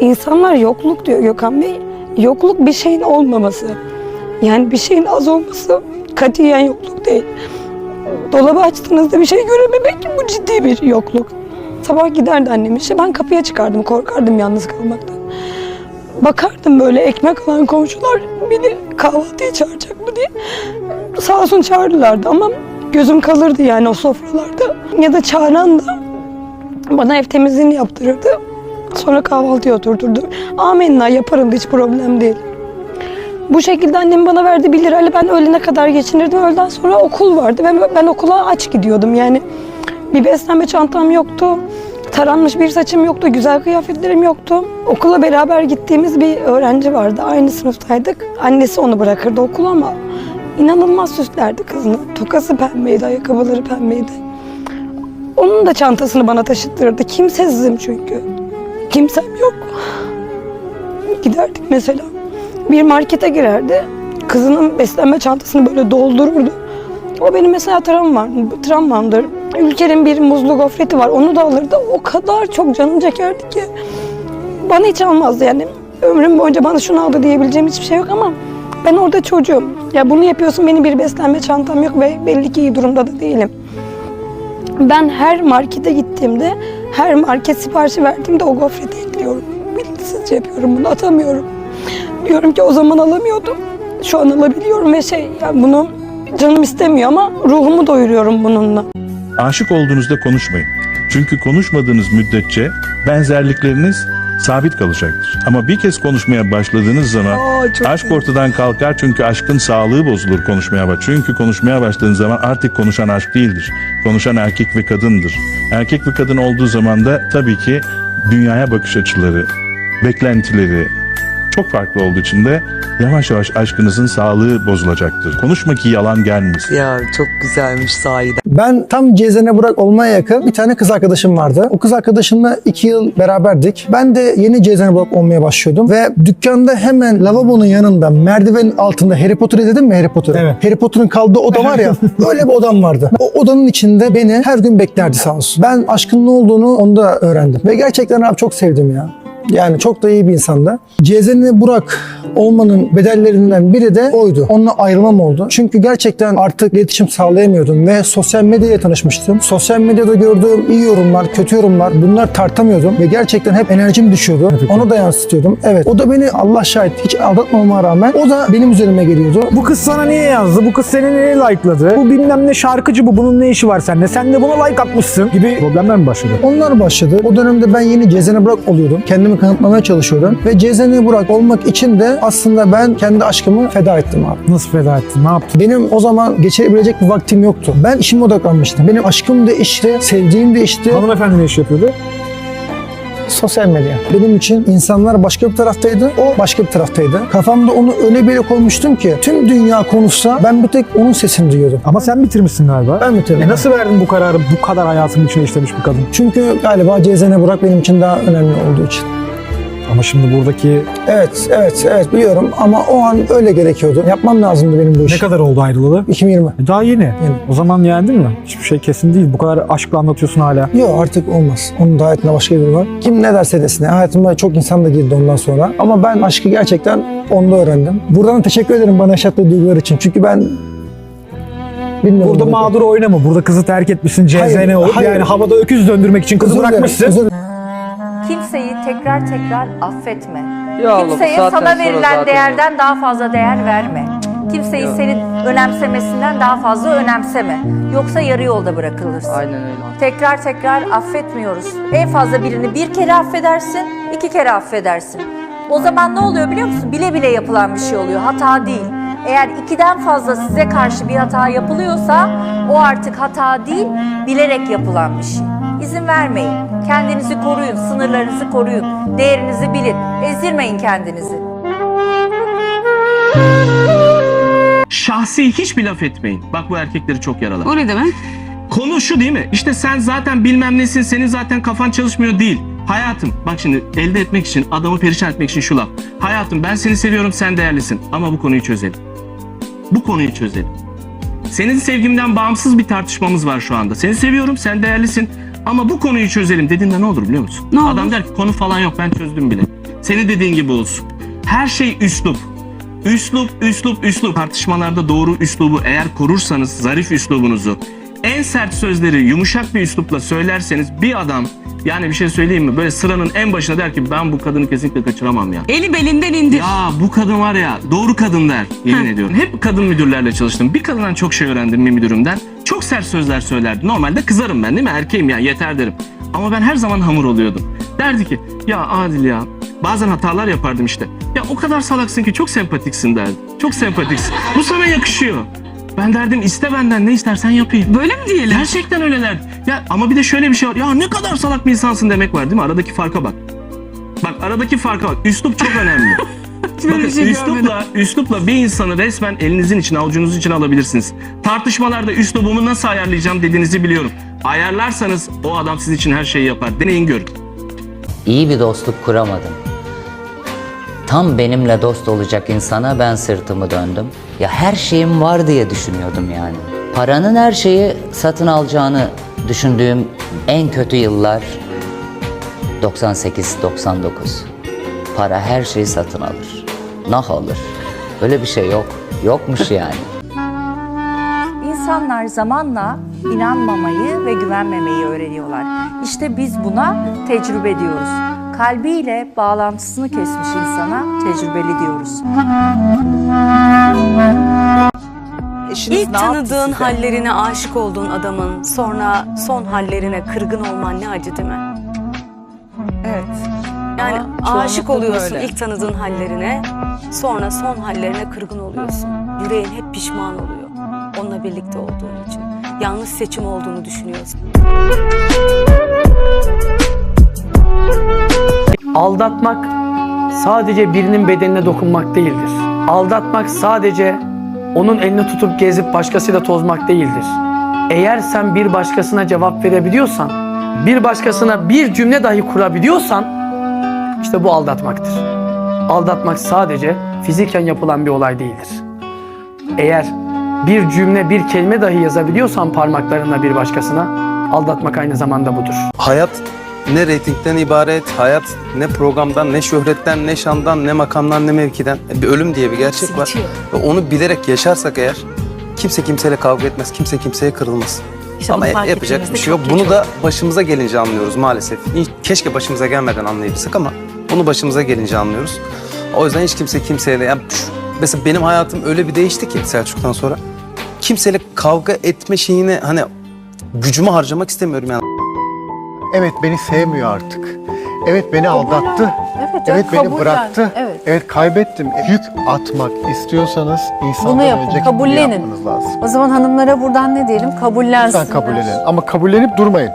İnsanlar yokluk diyor Gökhan Bey. Yokluk bir şeyin olmaması. Yani bir şeyin az olması katiyen yokluk değil. Dolabı açtığınızda bir şey görememek bu ciddi bir yokluk. Sabah giderdi annem işe ben kapıya çıkardım korkardım yalnız kalmaktan. Bakardım böyle ekmek alan komşular beni kahvaltıya çağıracak mı diye. Sağ olsun çağırdılardı ama gözüm kalırdı yani o sofralarda. Ya da çağıran da bana ev temizliğini yaptırırdı. Sonra kahvaltıya oturturdu. Amenna yaparım hiç problem değil. Bu şekilde annem bana verdi 1 lirayla ben öğlene kadar geçinirdim. Öğleden sonra okul vardı ve ben okula aç gidiyordum. Yani bir beslenme çantam yoktu. Taranmış bir saçım yoktu. Güzel kıyafetlerim yoktu. Okula beraber gittiğimiz bir öğrenci vardı. Aynı sınıftaydık. Annesi onu bırakırdı okula ama inanılmaz süslerdi kızını. Tokası pembeydi, ayakkabıları pembeydi. Onun da çantasını bana taşıttırırdı. Kimsesizim çünkü. Kimsem yok. Giderdik mesela. Bir markete girerdi. Kızının beslenme çantasını böyle doldururdu. O benim mesela travmam, travmamdır. Ülkenin bir muzlu gofreti var. Onu da alırdı. O kadar çok canım çekerdi ki. Bana hiç almazdı yani. Ömrüm boyunca bana şunu aldı diyebileceğim hiçbir şey yok ama ben orada çocuğum. Ya bunu yapıyorsun benim bir beslenme çantam yok ve belli ki iyi durumda da değilim. Ben her markete gittiğimde, her market siparişi verdiğimde o gofreti ekliyorum. Bilinçsizce yapıyorum bunu, atamıyorum. Diyorum ki o zaman alamıyordum. Şu an alabiliyorum ve şey, yani bunu canım istemiyor ama ruhumu doyuruyorum bununla. Aşık olduğunuzda konuşmayın. Çünkü konuşmadığınız müddetçe benzerlikleriniz sabit kalacaktır. Ama bir kez konuşmaya başladığınız zaman çok aşk iyi. ortadan kalkar çünkü aşkın sağlığı bozulur konuşmaya bak. Çünkü konuşmaya başladığınız zaman artık konuşan aşk değildir. Konuşan erkek ve kadındır. Erkek ve kadın olduğu zaman da tabii ki dünyaya bakış açıları, beklentileri çok farklı olduğu için de yavaş yavaş aşkınızın sağlığı bozulacaktır. Konuşma ki yalan gelmesin. Ya çok güzelmiş sahiden. Ben tam Cezene Burak olmaya yakın bir tane kız arkadaşım vardı. O kız arkadaşımla iki yıl beraberdik. Ben de yeni Cezene Burak olmaya başlıyordum. Ve dükkanda hemen lavabonun yanında merdivenin altında Harry Potter izledin mi Harry Potter? Evet. Harry Potter'ın kaldığı oda var ya öyle bir odam vardı. O odanın içinde beni her gün beklerdi sağ olsun. Ben aşkın ne olduğunu onda öğrendim. Ve gerçekten abi çok sevdim ya. Yani çok da iyi bir insandı. Cezene Burak olmanın bedellerinden biri de oydu. Onunla ayrılmam oldu. Çünkü gerçekten artık iletişim sağlayamıyordum ve sosyal medyayla tanışmıştım. Sosyal medyada gördüğüm iyi yorumlar, kötü yorumlar bunlar tartamıyordum ve gerçekten hep enerjim düşüyordu. Onu da yansıtıyordum. Evet. O da beni Allah şahit hiç aldatmamama rağmen o da benim üzerime geliyordu. Bu kız sana niye yazdı? Bu kız seni niye like'ladı? Bu bilmem ne şarkıcı bu. Bunun ne işi var sende? Sen de buna like atmışsın gibi problemler mi başladı? Onlar başladı. O dönemde ben yeni Cezene Burak oluyordum. Kendimi kanıtlamaya çalışıyordum. Ve Cezene Burak olmak için de aslında ben kendi aşkımı feda ettim abi. Nasıl feda ettin? Ne yaptın? Benim o zaman geçirebilecek bir vaktim yoktu. Ben işime odaklanmıştım. Benim aşkım değişti, sevdiğim değişti. Hanımefendi ne iş yapıyordu? Sosyal medya. Benim için insanlar başka bir taraftaydı, o başka bir taraftaydı. Kafamda onu öyle bir yere koymuştum ki tüm dünya konuşsa ben bir tek onun sesini duyuyordum. Ama sen bitirmişsin galiba. Ben bitirdim. E nasıl verdin bu kararı bu kadar hayatının içine işlemiş bir kadın? Çünkü galiba Cezene Burak benim için daha önemli olduğu için. Ama şimdi buradaki Evet, evet, evet biliyorum ama o an öyle gerekiyordu. Yapmam lazımdı benim bu ne işi. kadar oldu ayrılalı? 2020. E daha yeni. O zaman yendin mi? Hiçbir şey kesin değil. Bu kadar aşkla anlatıyorsun hala. Yok artık olmaz. Onun da hayatında başka biri var. Kim ne derse desin. Hayatıma çok insan da girdi ondan sonra. Ama ben aşkı gerçekten onda öğrendim. Buradan teşekkür ederim bana yaşattığı duygular için. Çünkü ben bilmiyorum. Burada mağdur oynama. Burada kızı terk etmişsin. CZN olup hayır. yani havada öküz döndürmek için kızı Özür dilerim, bırakmışsın. özür Kimseyi tekrar tekrar affetme. Ya Kimseye zaten sana sonra verilen zaten değerden daha fazla değer verme. Kimseyi senin önemsemesinden daha fazla önemseme. Yoksa yarı yolda bırakılırsın. Aynen öyle. Tekrar tekrar affetmiyoruz. En fazla birini bir kere affedersin, iki kere affedersin. O zaman ne oluyor biliyor musun? Bile bile yapılan bir şey oluyor. Hata değil. Eğer ikiden fazla size karşı bir hata yapılıyorsa o artık hata değil, bilerek yapılan bir şey. İzin vermeyin. Kendinizi koruyun, sınırlarınızı koruyun. Değerinizi bilin. Ezdirmeyin kendinizi. Şahsi hiçbir laf etmeyin. Bak bu erkekleri çok yaralar. O ne demek? Konu şu değil mi? İşte sen zaten bilmem nesin, senin zaten kafan çalışmıyor değil. Hayatım, bak şimdi elde etmek için, adamı perişan etmek için şu laf. Hayatım ben seni seviyorum, sen değerlisin. Ama bu konuyu çözelim. Bu konuyu çözelim. Senin sevgimden bağımsız bir tartışmamız var şu anda. Seni seviyorum, sen değerlisin. Ama bu konuyu çözelim dediğinde ne olur biliyor musun? Ne olur? Adam der ki konu falan yok ben çözdüm bile. Senin dediğin gibi olsun. Her şey üslup. Üslup, üslup, üslup. Tartışmalarda doğru üslubu eğer korursanız, zarif üslubunuzu, en sert sözleri yumuşak bir üslupla söylerseniz bir adam yani bir şey söyleyeyim mi? Böyle sıranın en başına der ki ben bu kadını kesinlikle kaçıramam ya. Eli belinden indir. Ya bu kadın var ya doğru kadın der yemin ediyorum. Hep kadın müdürlerle çalıştım. Bir kadından çok şey öğrendim bir müdürümden. Çok sert sözler söylerdi. Normalde kızarım ben değil mi? Erkeğim ya yeter derim. Ama ben her zaman hamur oluyordum. Derdi ki ya Adil ya bazen hatalar yapardım işte. Ya o kadar salaksın ki çok sempatiksin derdi. Çok sempatiksin. Bu sana yakışıyor. Ben derdim iste benden ne istersen yapayım. Böyle mi diyelim? Gerçekten öyle derdi. Ya ama bir de şöyle bir şey var. Ya ne kadar salak bir insansın demek var değil mi? Aradaki farka bak. Bak aradaki farka bak. Üslup çok önemli. Bakın şey üslupla, üslupla bir insanı resmen elinizin içine, avucunuzun içine alabilirsiniz. Tartışmalarda üslubumu nasıl ayarlayacağım dediğinizi biliyorum. Ayarlarsanız o adam sizin için her şeyi yapar. Deneyin görün. İyi bir dostluk kuramadım. Tam benimle dost olacak insana ben sırtımı döndüm. Ya her şeyim var diye düşünüyordum yani. Paranın her şeyi satın alacağını düşündüğüm en kötü yıllar 98-99. Para her şeyi satın alır. Nah alır. Öyle bir şey yok. Yokmuş yani. İnsanlar zamanla inanmamayı ve güvenmemeyi öğreniyorlar. İşte biz buna tecrübe diyoruz. Kalbiyle bağlantısını kesmiş insana tecrübeli diyoruz. Eşiniz İlk tanıdığın size? hallerine aşık olduğun adamın sonra son hallerine kırgın olman ne acı değil mi? Evet. Yani Ama aşık oluyorsun böyle. ilk tanıdığın hallerine sonra son hallerine kırgın oluyorsun. Yüreğin hep pişman oluyor onunla birlikte olduğun için. Yanlış seçim olduğunu düşünüyorsun. Aldatmak sadece birinin bedenine dokunmak değildir. Aldatmak sadece onun elini tutup gezip başkasıyla tozmak değildir. Eğer sen bir başkasına cevap verebiliyorsan, bir başkasına bir cümle dahi kurabiliyorsan işte bu aldatmaktır. Aldatmak sadece fiziken yapılan bir olay değildir. Eğer bir cümle, bir kelime dahi yazabiliyorsan parmaklarınla bir başkasına aldatmak aynı zamanda budur. Hayat ne reytingden ibaret, hayat ne programdan, ne şöhretten, ne şandan, ne makamdan, ne mevkiden. Bir ölüm diye bir gerçek var. Ve onu bilerek yaşarsak eğer kimse kimseyle kavga etmez, kimse kimseye kırılmaz. Ama yapacak bir şey yok. Bunu da başımıza gelince anlıyoruz maalesef. Keşke başımıza gelmeden anlayabilsek ama bunu başımıza gelince anlıyoruz. O yüzden hiç kimse kimseyle... Yani mesela benim hayatım öyle bir değişti ki Selçuk'tan sonra. Kimseyle kavga etme şeyini hani gücümü harcamak istemiyorum yani. Evet beni sevmiyor artık. Evet beni aldattı. Evet, beni bıraktı. Evet. kaybettim. Yük atmak istiyorsanız insandan Bunu yapın, önceki kabullenin. bunu yapmanız lazım. O zaman hanımlara buradan ne diyelim? Kabullensinler. Lütfen kabullenin. Ama kabullenip durmayın.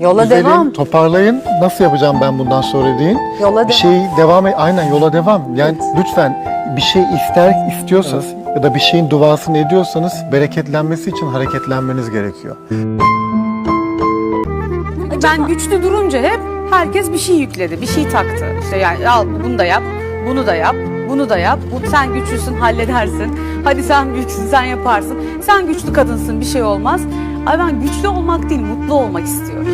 Yola Düzelin, devam. toparlayın. Nasıl yapacağım ben bundan sonra deyin. Yola Bir devam. şeyi devam et. Aynen yola devam. Yani lütfen bir şey ister istiyorsanız ya da bir şeyin duasını ediyorsanız bereketlenmesi için hareketlenmeniz gerekiyor. Ben güçlü durunca hep herkes bir şey yükledi, bir şey taktı. İşte yani al bunu da yap, bunu da yap, bunu da yap. Bu, sen güçlüsün, halledersin. Hadi sen büyüksün, sen yaparsın. Sen güçlü kadınsın, bir şey olmaz. Ay ben güçlü olmak değil, mutlu olmak istiyorum.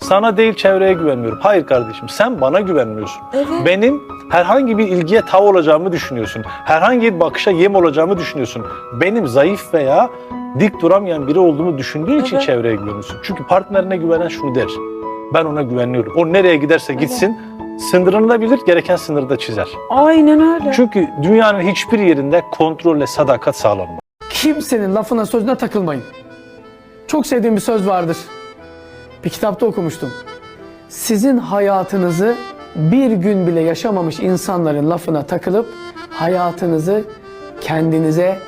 Sana değil çevreye güvenmiyorum. Hayır kardeşim sen bana güvenmiyorsun. Benim herhangi bir ilgiye tav olacağımı düşünüyorsun. Herhangi bir bakışa yem olacağımı düşünüyorsun. Benim zayıf veya dik duramayan biri olduğumu düşündüğün için çevreye güveniyorsun. Çünkü partnerine güvenen şunu der. Ben ona güveniyorum. O nereye giderse gitsin sınırını da bilir, gereken sınırı da çizer. Aynen öyle. Çünkü dünyanın hiçbir yerinde kontrolle sadakat sağlanmaz. Kimsenin lafına sözüne takılmayın. Çok sevdiğim bir söz vardır. Bir kitapta okumuştum. Sizin hayatınızı bir gün bile yaşamamış insanların lafına takılıp hayatınızı kendinize